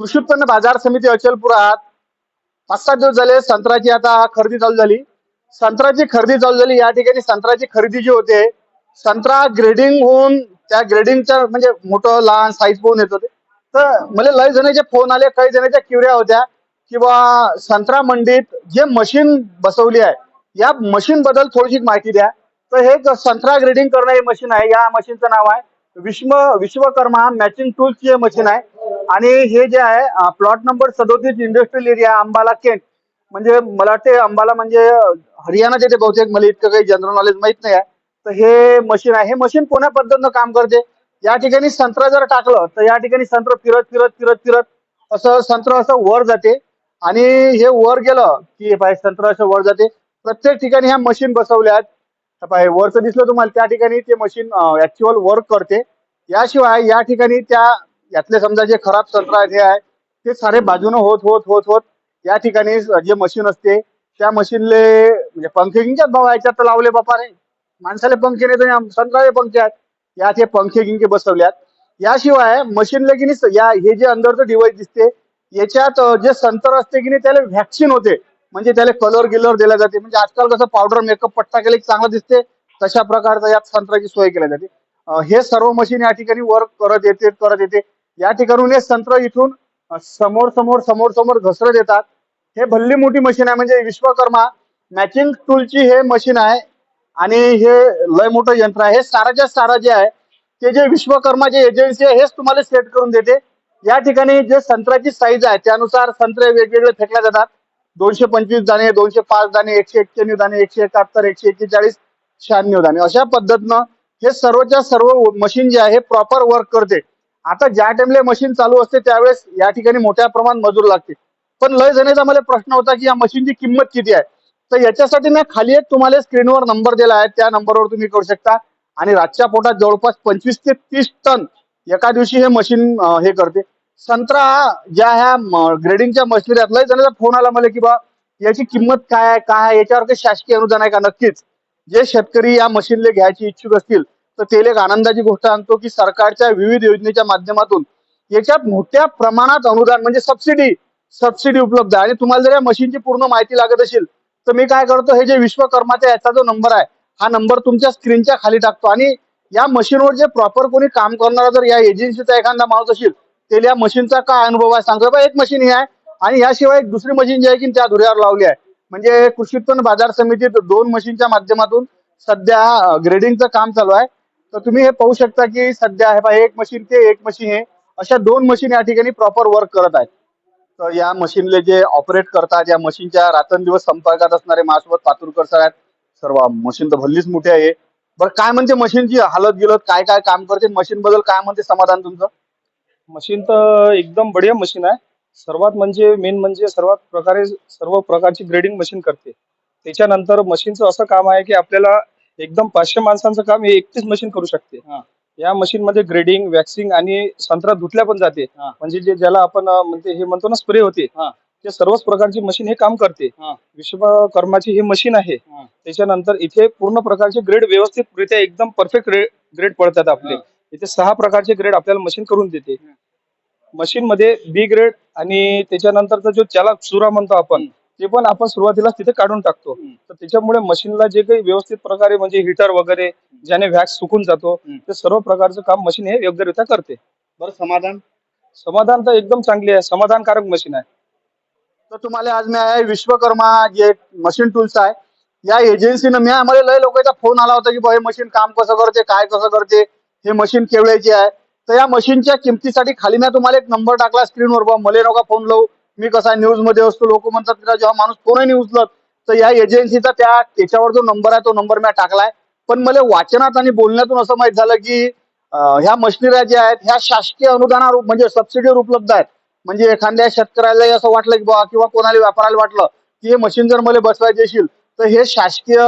कृषी उत्पन्न बाजार समिती अचलपुरात पाच सात दिवस झाले संत्र्याची आता खरेदी चालू झाली. संत्र्याची खरेदी चालू झाली. या ठिकाणी संत्र्याची खरेदी जी होते संत्रा ग्रेडिंग होऊन त्या ग्रेडिंगच्या म्हणजे मोठं लहान साईज पाहून येत होते. तर मला लय जणांचे फोन आले काही जणांच्या क्युऱ्या होत्या किंवा संत्रा मंडीत जे मशीन बसवली आहे या मशीन बद्दल थोडीशी माहिती द्या. तर हे संत्रा ग्रेडिंग करणारी मशीन आहे. या मशीनचं नाव आहे विश्व विश्वकर्मा मॅचिंग टूल्सची हे मशीन आहे. आणि हे जे आहे प्लॉट नंबर सदोतीस इंडस्ट्रियल एरिया अंबाला केंट म्हणजे मला वाटते अंबाला म्हणजे हरियाणा येते बहुतेक मला इतकं काही जनरल नॉलेज माहीत नाही आहे. तर हे मशीन आहे. हे मशीन कोण्या पद्धतीनं काम करते? या ठिकाणी संत्र जर टाकलं तर या ठिकाणी संत्र फिरत फिरत फिरत फिरत असं संत्र असं वर जाते. आणि हे वर गेलं की हे पाय संत्र असं वर जाते. प्रत्येक ठिकाणी ह्या मशीन बसवल्या आहेत. पाय वरचं दिसलं तुम्हाला त्या ठिकाणी ते मशीन ऍक्च्युअल वर्क करते. याशिवाय या ठिकाणी त्या यातले समजा जे खराब संत्र जे हे आहे ते सारे बाजूनं होत होत होत होत. या ठिकाणी जे मशीन असते त्या मशीनले म्हणजे पंखे भाव याच्यात तर लावले बापा रे माणसाले पंखे नाही तर संत्राचे पंखे आहेत. यात हे पंखे गिंके बसवल्यात. याशिवाय मशीनले की नाही या हे जे अंदरचं डिवाइस दिसते याच्यात जे संतर असते की नाही त्याला व्हॅक्सिन होते. म्हणजे त्याला कलर गिलर दिला जाते. म्हणजे आजकाल कसं पावडर मेकअप पट्टा केला की चांगलं दिसते तशा प्रकारचं यात संत्राची सोय केली जाते. हे सर्व मशीन या ठिकाणी वर्क करत येते करत येते. या ठिकाणून हे संत्र इथून समोर समोर समोर समोर घसरत येतात. हे भल्ली मोठी मशीन आहे म्हणजे विश्वकर्मा मॅचिंग टूलची हे मशीन आहे आणि हे लय मोठं यंत्र आहे. हे साराच्या सारा जे आहे ते जे विश्वकर्मा जे एजन्सी आहे हेच तुम्हाला सेट करून देते. या ठिकाणी जे संत्र्याची साईज आहे त्यानुसार संत्रे वेगवेगळे फेकल्या जातात. दोनशे पंचवीस दाणे दोनशे पाच दाणे एकशे एक्क्याण्णव दाणे एकशे एकाहत्तर एकशे एक्केचाळीस शहाण्णव दाणे. अशा पद्धतीनं हे सर्वच्या सर्व मशीन जे आहे प्रॉपर वर्क करते. आता ज्या टाइमला मशीन चालू असते त्यावेळेस या ठिकाणी मोठ्या प्रमाणात मजूर लागते पण लय जणांचा मला प्रश्न होता की या मशीनची किंमत किती आहे? तर याच्यासाठी ना खाली एक तुम्हाला स्क्रीनवर नंबर दिला आहे. त्या नंबरवर तुम्ही करू शकता. आणि रातच्या पोटात जवळपास पंचवीस ते तीस टन एका दिवशी हे मशीन हे करते. संत्रा ज्या ह्या ग्रेडिंगच्या मशिनरी लय जणांचा फोन आला मला की बा याची किंमत काय आहे काय आहे? याच्यावर काही शासकीय अनुदान आहे का? नक्कीच. जे शेतकरी या मशीनला घ्यायची इच्छुक असतील तर ते एक आनंदाची गोष्ट सांगतो की सरकारच्या विविध योजनेच्या माध्यमातून याच्यात मोठ्या प्रमाणात अनुदान म्हणजे सबसिडी सबसिडी उपलब्ध आहे. आणि तुम्हाला जर या मशीनची पूर्ण माहिती लागत असेल तर मी काय करतो हे जे विश्वकर्माचा याचा जो नंबर आहे हा नंबर तुमच्या स्क्रीनच्या खाली टाकतो. आणि या मशीनवर जे प्रॉपर कोणी काम करणारा जर या एजन्सीचा एखादा माणूस असेल त्याला या मशीनचा काय अनुभव आहे सांगतो. बा एक मशीन ही आहे. आणि याशिवाय एक दुसरी मशीन जी आहे की त्या धुऱ्यावर लावली आहे. म्हणजे कृषी उत्पन्न बाजार समितीत दोन मशीनच्या माध्यमातून सध्या ग्रेडिंगचं काम चालू आहे. तर तुम्ही हे पाहू शकता की सध्या हे पहा, एक मशीन ते एक मशीन हे अशा दोन मशीन या ठिकाणी प्रॉपर वर्क करत आहेत. तर या मशीनले जे ऑपरेट करतात या मशीनच्या रात्रंदिवस संपर्कात असणारे माझ्यासोबत पातुरकर सर आहेत. सर्व मशीन तर भल्लीच मोठी आहे. बरं काय म्हणते मशीनची हालत गिलत काय काय काम करते? मशीन बद्दल काय म्हणते समाधान तुमचं? मशीन तर एकदम बढिया मशीन आहे. सर्वात म्हणजे मेन म्हणजे सर्वात प्रकारे सर्व प्रकारची ग्रेडिंग मशीन करते. त्याच्यानंतर मशीनचं असं काम आहे की आपल्याला एकदम पाचशे माणसांचं काम हे एकटीच मशीन करू शकते हा. या मशीन मध्ये ग्रेडिंग वॅक्सिंग आणि संत्रा धुतल्या पण जाते हा. म्हणजे जे ज्याला आपण अं, म्हणते हे म्हणतो ना स्प्रे होते हा. ते सर्वच प्रकारची मशीन हे काम करते हा. विश्वकर्माची ही मशीन आहे हा. त्याच्यानंतर इथे पूर्ण प्रकारचे ग्रेड व्यवस्थितरित्या एकदम परफेक्ट ग्रेड पडतात आपले हा. इथे सहा प्रकारचे ग्रेड आपल्याला मशीन करून देते. मशीन मध्ये बी ग्रेड आणि त्याच्यानंतरचा जो त्याला चुरा म्हणतो आपण ते पण आपण सुरुवातीला तिथे काढून टाकतो. तर त्याच्यामुळे मशीनला जे काही व्यवस्थित प्रकारे म्हणजे हिटर वगैरे ज्याने व्हॅक्स सुकून जातो. ते सर्व प्रकारचं काम मशीन हे योग्यरित्या करते. बरं समाधान? समाधान तर एकदम चांगली आहे. समाधानकारक मशीन आहे. तर तुम्हाला आज मी आहे विश्वकर्मा जे मशीन टूल्स आहे या एजन्सीनं मी आम्हाला लय लोकांचा फोन आला होता की बा हे मशीन काम कसं करते? काय कसं करते? हे मशीन केवढ्याची आहे? तर या मशीनच्या किमतीसाठी खाली मी तुम्हाला एक नंबर टाकला स्क्रीनवर बा मला नका फोन लावू. मी कसा न्यूजमध्ये असतो लोक म्हणतात की जेव्हा माणूस फोनही नाही उचलत तर या एजन्सीचा त्या त्याच्यावर जो नंबर आहे तो नंबर मी टाकलाय. पण मला वाचनात आणि बोलण्यातून असं माहीत झालं की ह्या मशिनऱ्या ज्या आहेत ह्या शासकीय अनुदानावर म्हणजे सबसिडीवर उपलब्ध आहेत. म्हणजे एखाद्या शेतकऱ्याला असं वाटलं की बा किंवा कोणाला व्यापाराला वाटलं की हे मशीन जर मला बसवायचे असेल तर हे शासकीय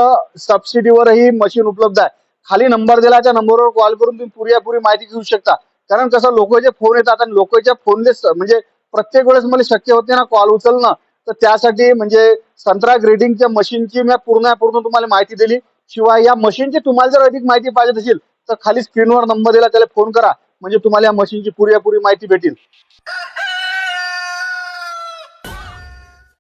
सबसिडीवरही मशीन उपलब्ध आहे. खाली नंबर दिला त्या नंबरवर कॉल करून तुम्ही पुरेपुरी माहिती घेऊ शकता. कारण कसं लोकांचे फोन येतात आणि लोकांच्या फोनले म्हणजे प्रत्येक वेळेस मला शक्य होते ना कॉल उचलणं. तर त्यासाठी म्हणजे संत्रा ग्रेडिंगच्या मशीनची मी पूर्ण पूर्ण तुम्हाला माहिती दिली. शिवाय या मशीनची तुम्हाला जर अधिक माहिती पाहिजे असेल तर खाली स्क्रीनवर नंबर दिला त्याला फोन करा. म्हणजे तुम्हाला या मशीनची पुरेपुरी माहिती भेटेल.